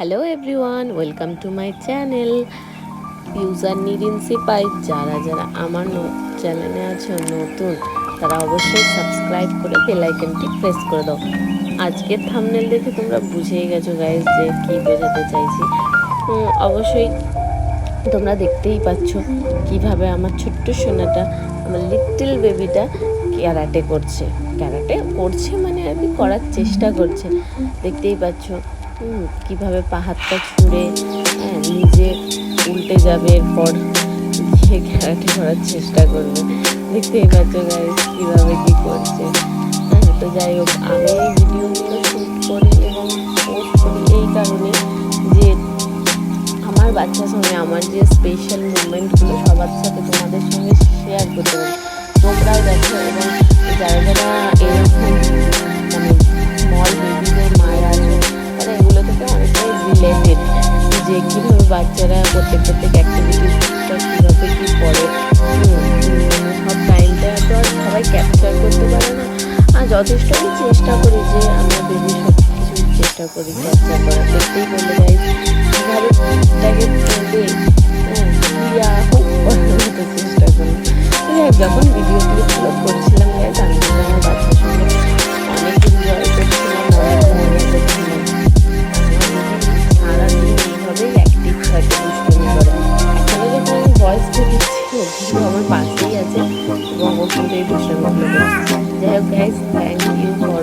Hello everyone welcome to my channel user নিরিনসি পাইপ যারা যারা আমার চ্যানেলে আছে, নতুন, তারা অবশ্যই সাবস্ক্রাইব করে বেল আইকনটি প্রেস করে দাও। আজকের থামনেল দেখে তোমরা বুঝেই গেছো গাইজ যে কী বোঝাতে চাইছি। অবশ্যই তোমরা দেখতেই পাচ্ছ কীভাবে আমার ছোট্ট সোনাটা, আমার লিটল বেবিটা ক্যারাটে করছে। ক্যারাটে করছে মানে আর কি করার চেষ্টা করছে। দেখতেই পাচ্ছ কীভাবে পাহাড়টা ছুঁড়ে হ্যাঁ নিজে উল্টে যাবে, এরপর সে ক্যারাটে করার চেষ্টা করবে। দেখতেই পাচ্ছ গাইজ কীভাবে কী করছে। হ্যাঁ তো যাই হোক, আমি এই ভিডিওগুলো শ্যুট করি এবং পোস্ট করি এই কারণে যে আমার বাচ্চার সঙ্গে আমার যে স্পেশাল মুভমেন্টগুলো সবার সাথে তোমাদের সঙ্গে শেয়ার করতে পারি। কীভাবে বাচ্চারা প্রত্যেক প্রত্যেক অ্যাক্টিভিটিসটা কীভাবে কী করে, সব টাইমটা তো আর সবাই ক্যাপচার করতে পারে না। আর যথেষ্ট আমি চেষ্টা করি যে আমার বেবি সব কিছু চেষ্টা করি ক্যাপচার করার। দেখতেই বলে যাই কীভাবে তাকে তুলে হ্যাঁ চেষ্টা করি। যখন ভিডিও ক্লিপগুলো করছিলাম অফিস আমার পাশেই আছে। এবং ওখান থেকে যাই হোক গাইজ থ্যাংক ইউ ফর